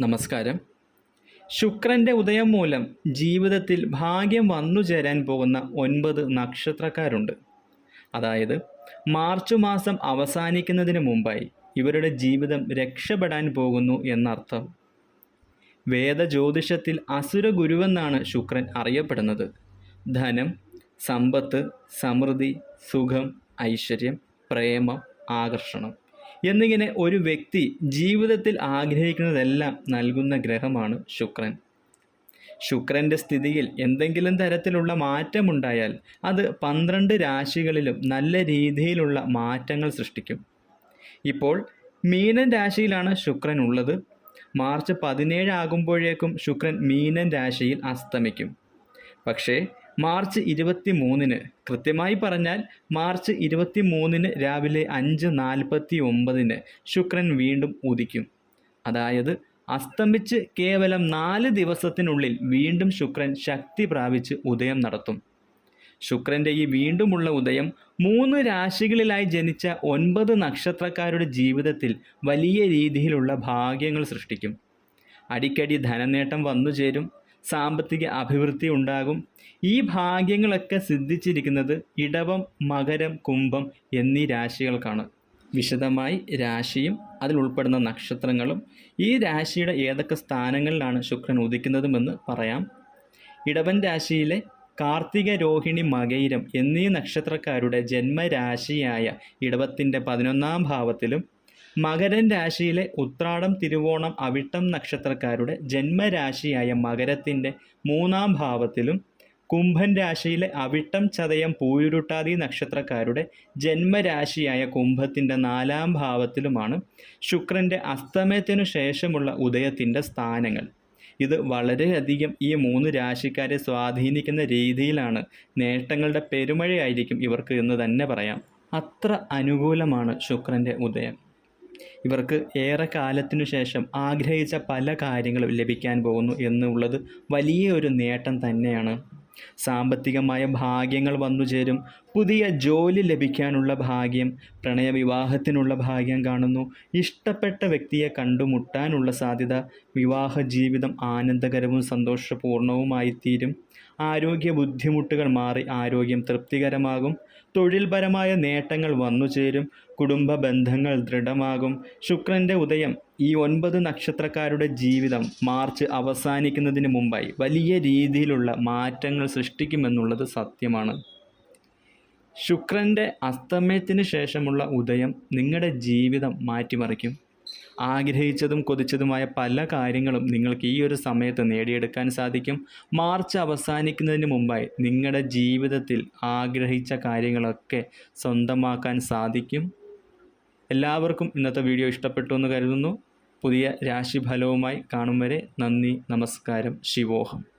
നമസ്കാരം. ശുക്രന്റെ ഉദയം മൂലം ജീവിതത്തിൽ ഭാഗ്യം വന്നു ചേരാൻ പോകുന്ന ഒൻപത് നക്ഷത്രക്കാരുണ്ട്. അതായത് മാർച്ച് മാസം അവസാനിക്കുന്നതിന് മുമ്പായി ഇവരുടെ ജീവിതം രക്ഷപ്പെടാൻ പോകുന്നു എന്നർത്ഥം. വേദജ്യോതിഷത്തിൽ അസുര ഗുരുവെന്നാണ് ശുക്രൻ അറിയപ്പെടുന്നത്. ധനം സമ്പത്ത് സമൃദ്ധി സുഖം ഐശ്വര്യം പ്രേമം ആകർഷണം. എന്നിങ്ങനെ ഒരു വ്യക്തി ജീവിതത്തിൽ ആഗ്രഹിക്കുന്നതെല്ലാം നൽകുന്ന ഗ്രഹമാണ് ശുക്രൻ. ശുക്രന്റെ സ്ഥിതിയിൽ എന്തെങ്കിലും തരത്തിലുള്ള മാറ്റമുണ്ടായാൽ അത് പന്ത്രണ്ട് രാശികളിലും നല്ല രീതിയിലുള്ള മാറ്റങ്ങൾ സൃഷ്ടിക്കും. ഇപ്പോൾ മീനൻ രാശിയിലാണ് ശുക്രൻ ഉള്ളത്. മാർച്ച് പതിനേഴ് ആകുമ്പോഴേക്കും ശുക്രൻ മീനൻ രാശിയിൽ അസ്തമിക്കും. പക്ഷേ മാർച്ച് ഇരുപത്തി മൂന്നിന് കൃത്യമായി പറഞ്ഞാൽ മാർച്ച് ഇരുപത്തി മൂന്നിന് രാവിലെ അഞ്ച് നാൽപ്പത്തി ഒമ്പതിന് ശുക്രൻ വീണ്ടും ഉദിക്കും. അതായത് അസ്തമിച്ച് കേവലം നാല് ദിവസത്തിനുള്ളിൽ വീണ്ടും ശുക്രൻ ശക്തി പ്രാപിച്ച് ഉദയം നടത്തും. ശുക്രന്റെ ഈ വീണ്ടുമുള്ള ഉദയം മൂന്ന് രാശികളിലായി ജനിച്ച ഒൻപത് നക്ഷത്രക്കാരുടെ ജീവിതത്തിൽ വലിയ രീതിയിലുള്ള ഭാഗ്യങ്ങൾ സൃഷ്ടിക്കും. അടിക്കടി ധനനേട്ടം വന്നു ചേരും സാമ്പത്തിക അഭിവൃദ്ധി ഉണ്ടാകും. ഈ ഭാഗ്യങ്ങളൊക്കെ സിദ്ധിച്ചിരിക്കുന്നത് ഇടവം മകരം കുംഭം എന്നീ രാശികൾക്കാണ്. വിശദമായി രാശിയും അതിൽ ഉൾപ്പെടുന്ന നക്ഷത്രങ്ങളും ഈ രാശിയുടെ ഏതൊക്കെ സ്ഥാനങ്ങളിലാണ് ശുക്രൻ ഉദിക്കുന്നതുമെന്ന് പറയാം. ഇടവൻ രാശിയിലെ കാർത്തിക രോഹിണി മകയിരം എന്നീ നക്ഷത്രക്കാരുടെ ജന്മരാശിയായ ഇടവത്തിന്റെ പതിനൊന്നാം ഭാവത്തിലും മകരൻ രാശിയിലെ ഉത്രാടം തിരുവോണം അവിട്ടം നക്ഷത്രക്കാരുടെ ജന്മരാശിയായ മകരത്തിന്റെ മൂന്നാം ഭാവത്തിലും കുംഭൻ രാശിയിലെ അവിട്ടം ചതയം പൂയുരുട്ടാതി നക്ഷത്രക്കാരുടെ ജന്മരാശിയായ കുംഭത്തിന്റെ നാലാം ഭാവത്തിലുമാണ് ശുക്രന്റെ അസ്തമയത്തിനു ശേഷമുള്ള ഉദയത്തിന്റെ സ്ഥാനങ്ങൾ. ഇത് വളരെയധികം ഈ മൂന്ന് രാശിക്കാരെ സ്വാധീനിക്കുന്ന രീതിയിലാണ് നേട്ടങ്ങളുടെ പെരുമഴയായിരിക്കും ഇവർക്ക് എന്ന് തന്നെ പറയാം. അത്ര അനുകൂലമാണ് ശുക്രന്റെ ഉദയം. ഇവർക്ക് ഏറെ കാലത്തിനു ശേഷം ആഗ്രഹിച്ച പല കാര്യങ്ങളും ലഭിക്കാൻ പോകുന്നു എന്നുള്ളത് വലിയ ഒരു നേട്ടം തന്നെയാണ്. സാമ്പത്തികമായ ഭാഗ്യങ്ങൾ വന്നു ചേരും പുതിയ ജോലി ലഭിക്കാനുള്ള ഭാഗ്യം പ്രണയവിവാഹത്തിനുള്ള ഭാഗ്യം കാണുന്നു. ഇഷ്ടപ്പെട്ട വ്യക്തിയെ കണ്ടുമുട്ടാനുള്ള സാധ്യത വിവാഹ ജീവിതം ആനന്ദകരവും സന്തോഷപൂർണവുമായി തീരും ആരോഗ്യ ബുദ്ധിമുട്ടുകൾ മാറി ആരോഗ്യം തൃപ്തികരമാകും. തൊഴിൽപരമായ നേട്ടങ്ങൾ വന്നു ചേരും കുടുംബ ബന്ധങ്ങൾ ദൃഢമാകും. ശുക്രന്റെ ഉദയം ഈ ഒൻപത് നക്ഷത്രക്കാരുടെ ജീവിതം മാർച്ച് അവസാനിക്കുന്നതിന് മുമ്പായി വലിയ രീതിയിലുള്ള മാറ്റങ്ങൾ സൃഷ്ടിക്കുമെന്നുള്ളത് സത്യമാണ്. ശുക്രന്റെ അസ്തമയത്തിന് ശേഷമുള്ള ഉദയം നിങ്ങളുടെ ജീവിതം മാറ്റിമറിക്കും. ആഗ്രഹിച്ചതും കൊതിച്ചതുമായ പല കാര്യങ്ങളും നിങ്ങൾക്ക് ഈ ഒരു സമയത്ത് നേടിയെടുക്കാൻ സാധിക്കും. മാർച്ച് അവസാനിക്കുന്നതിന് മുമ്പായി നിങ്ങളുടെ ജീവിതത്തിൽ ആഗ്രഹിച്ച കാര്യങ്ങളൊക്കെ സ്വന്തമാക്കാൻ സാധിക്കും. എല്ലാവർക്കും ഇന്നത്തെ വീഡിയോ ഇഷ്ടപ്പെട്ടു എന്ന് കരുതുന്നു. പുതിയ രാശിഫലവുമായി കാണും വരെ. നന്ദി നമസ്കാരം ശിവോഹം.